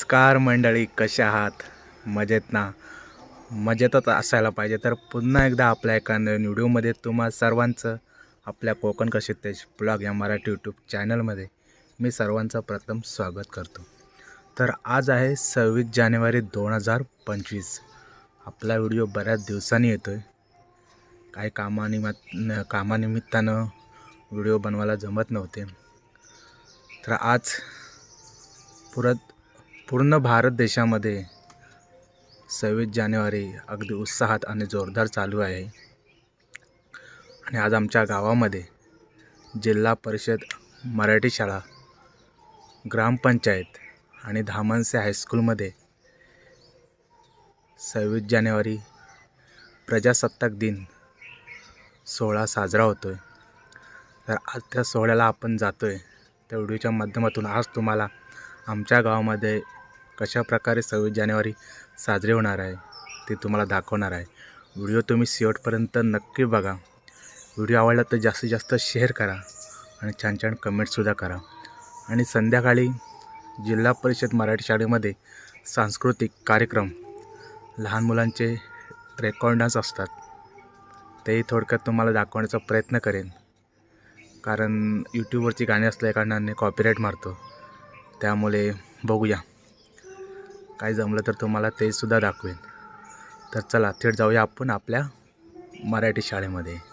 नमस्कार मंडळी कशा आहात? मजेत ना? मजेतच असायला पाहिजे. तर पुन्हा एकदा आपल्या एका नवीन व्हिडिओमध्ये तुम्हा सर्वांचं आपल्या कोकण कसे तेज ब्लॉग या मराठी यूट्यूब चॅनलमध्ये मी सर्वांचं प्रथम स्वागत करतो. तर आज आहे सव्वीस जानेवारी दोन हजार पंचवीस. आपला व्हिडिओ बऱ्याच दिवसांनी येतो आहे काही कामानिमित्त कामानिमित्तानं व्हिडिओ बनवायला जमत नव्हते. तर आज पुरत पूर्ण भारत देशामध्ये सव्वीस जानेवारी अगदी उत्साहात आणि जोरदार चालू आहे. आणि आज आमच्या गावामध्ये जिल्हा परिषद मराठी शाळा ग्रामपंचायत आणि धामणसे हायस्कूलमध्ये सव्वीस जानेवारी प्रजासत्ताक दिन सोहळा साजरा होतो आहे तर आज त्या सोहळ्याला आपण जातो आहे त्या व्हिडिओच्या माध्यमातून आज तुम्हाला आमच्या गावामध्ये कशा प्रकारे सव्वीस जानेवारी साजरी होणार आहे ते तुम्हाला दाखवणार आहे. व्हिडिओ तुम्ही शेवटपर्यंत नक्की बघा. व्हिडिओ आवडला तर जास्तीत जास्त शेअर करा आणि छान छान कमेंटसुद्धा करा. आणि संध्याकाळी जिल्हा परिषद मराठी शाळेमध्ये सांस्कृतिक कार्यक्रम लहान मुलांचे रेकॉर्ड डान्स असतात. तेही थोडक्यात तुम्हाला दाखवण्याचा प्रयत्न करेन. कारण यूट्यूबवरची गाणी असल्या कारणाने कॉपीराईट मारतो. त्यामुळे बघूया. काय जमलं तर तुम्हाला ते सुद्धा दाखवेन. तर चला थेट जाऊया आपण आपल्या मराठी शाळेमध्ये.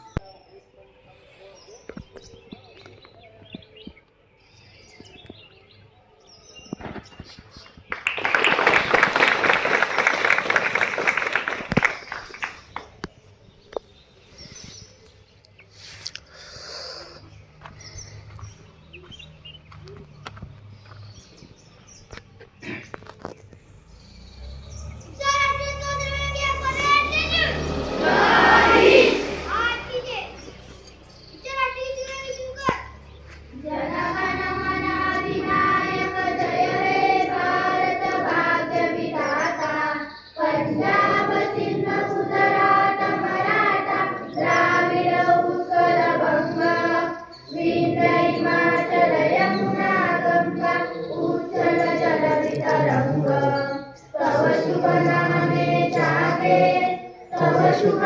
acho que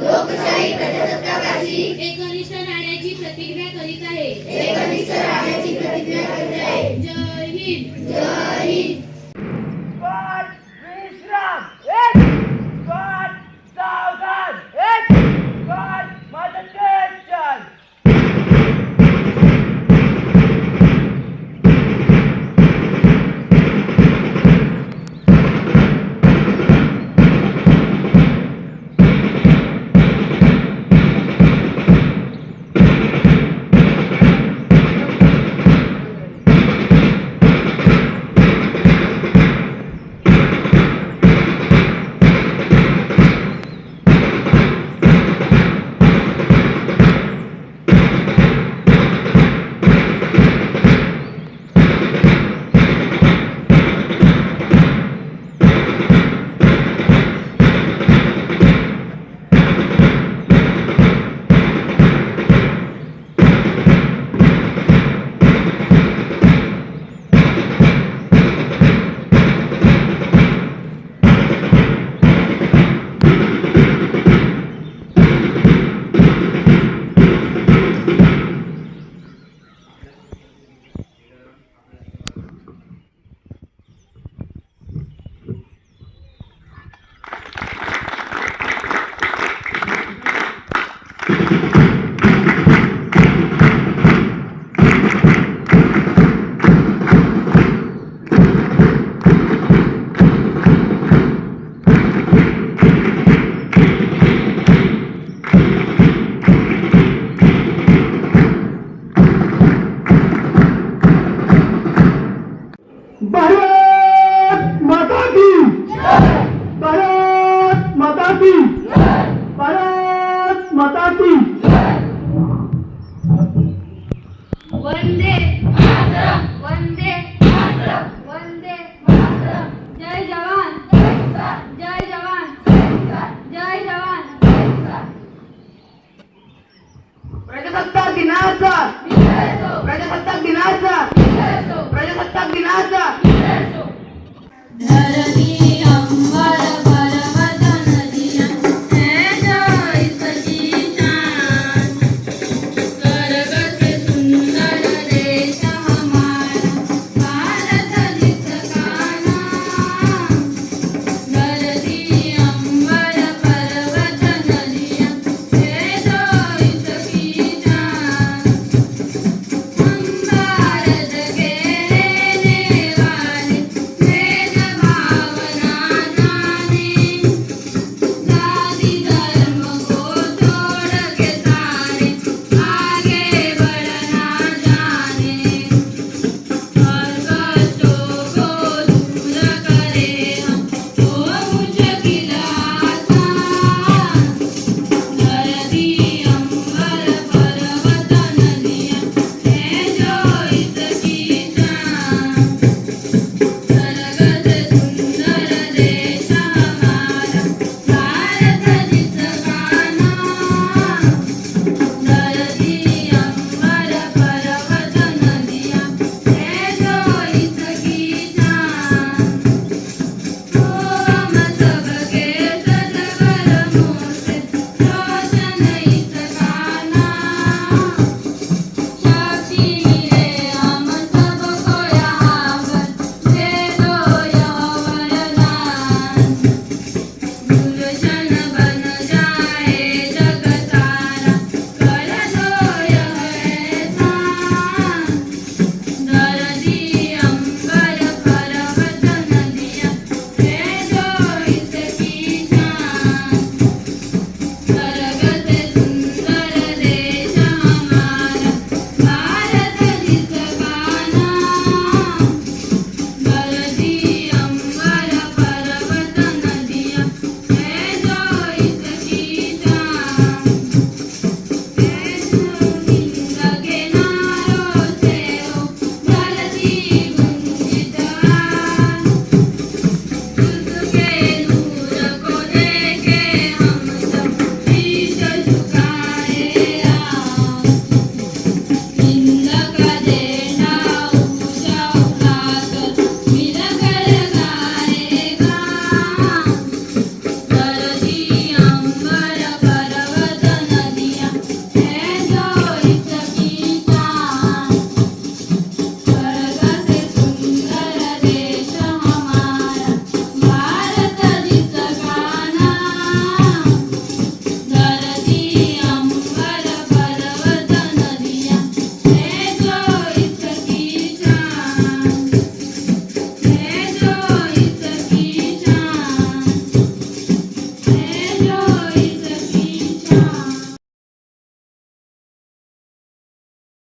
लोकशाही प्रजासत्ताकाशी एकनिष्ठ राहण्याची प्रतिज्ञा करीत आहे.